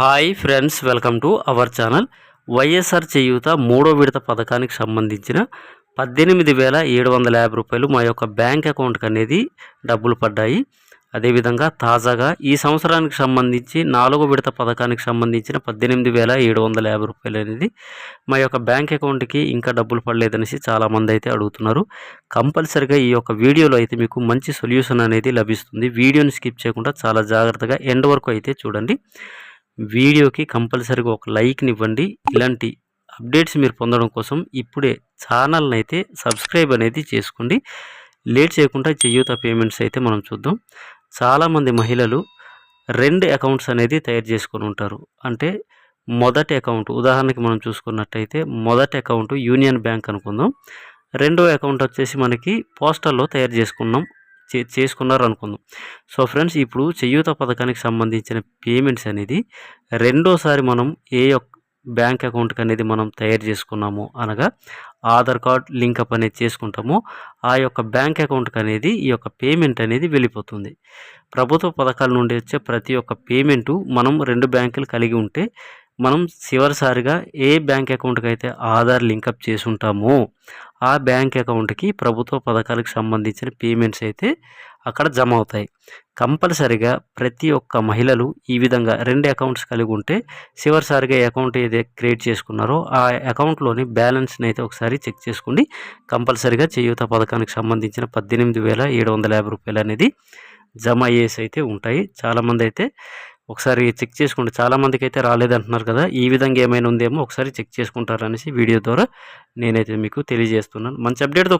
Hi friends welcome to our channel. YSR Cheyutha మూడో విడత పథకానికి సంబంధించిన పద్దెనిమిది వేల ఏడు వందల యాభై రూపాయలు మా యొక్క బ్యాంక్ అకౌంట్కి అనేది డబ్బులు పడ్డాయి. అదేవిధంగా తాజాగా ఈ సంవత్సరానికి సంబంధించి నాలుగో విడత పథకానికి సంబంధించిన పద్దెనిమిది వేల ఏడు వందల యాభై రూపాయలు అనేది మా యొక్క బ్యాంక్ అకౌంట్కి ఇంకా డబ్బులు పడలేదనేసి చాలామంది అయితే అడుగుతున్నారు. కంపల్సరిగా ఈ యొక్క వీడియోలో అయితే మీకు మంచి సొల్యూషన్ అనేది లభిస్తుంది. వీడియోని స్కిప్ చేయకుండా చాలా జాగ్రత్తగా ఎండ్ వరకు అయితే చూడండి. వీడియోకి కంపల్సరీగా ఒక లైక్ని ఇవ్వండి. ఇలాంటి అప్డేట్స్ మీరు పొందడం కోసం ఇప్పుడే ఛానల్ని అయితే సబ్స్క్రైబ్ అనేది చేసుకోండి. లేట్ చేయకుండా చేయూత పేమెంట్స్ అయితే మనం చూద్దాం. చాలామంది మహిళలు రెండు అకౌంట్స్ అనేది తయారు చేసుకొని ఉంటారు. అంటే మొదటి అకౌంట్ ఉదాహరణకి మనం చూసుకున్నట్టయితే మొదటి అకౌంట్ యూనియన్ బ్యాంక్ అనుకుందాం. రెండో అకౌంట్ వచ్చేసి మనకి పోస్టల్లో తయారు చేసుకున్నాం. చేసుకున్నారు అనుకుందాం సో ఫ్రెండ్స్ ఇప్పుడు చేయూత పథకానికి సంబంధించిన పేమెంట్స్ అనేది రెండోసారి మనం ఏ యొక్క బ్యాంక్ అకౌంట్కి అనేది మనం తయారు చేసుకున్నాము అనగా ఆధార్ కార్డ్ లింకప్ అనేది చేసుకుంటామో. ఆ యొక్క బ్యాంక్ అకౌంట్కి అనేది ఈ యొక్క పేమెంట్ అనేది వెళ్ళిపోతుంది. ప్రభుత్వ పథకాల నుండి వచ్చే ప్రతి ఒక్క పేమెంటు మనం రెండు బ్యాంకులు కలిగి ఉంటే మనం చివరిసారిగా ఏ బ్యాంక్ అకౌంట్కి అయితే ఆధార్ లింకప్ చేసి ఉంటామో ఆ బ్యాంక్ అకౌంట్కి ప్రభుత్వ పథకాలకు సంబంధించిన పేమెంట్స్ అయితే అక్కడ జమ అవుతాయి. కంపల్సరిగా ప్రతి ఒక్క మహిళలు ఈ విధంగా రెండు అకౌంట్స్ కలిగి ఉంటే చివరిసారిగా అకౌంట్ ఏదైతే క్రియేట్ చేసుకున్నారో ఆ అకౌంట్లోని బ్యాలెన్స్ని అయితే ఒకసారి చెక్ చేసుకోండి కంపల్సరిగా చేయూత పథకానికి సంబంధించిన పద్దెనిమిది వేల ఏడు వందల యాభై రూపాయలు అనేది జమ అయ్యేసి అయితే ఉంటాయి. చాలామంది అయితే ఒకసారి చెక్ చేసుకోండి. చాలామందికి అయితే రాలేదంటున్నారు కదా. ఈ విధంగా ఏమైనా ఉందేమో ఒకసారి చెక్ చేసుకుంటారు అనేసి వీడియో ద్వారా నేనైతే మీకు తెలియజేస్తున్నాను. మంచి అప్డేట్తో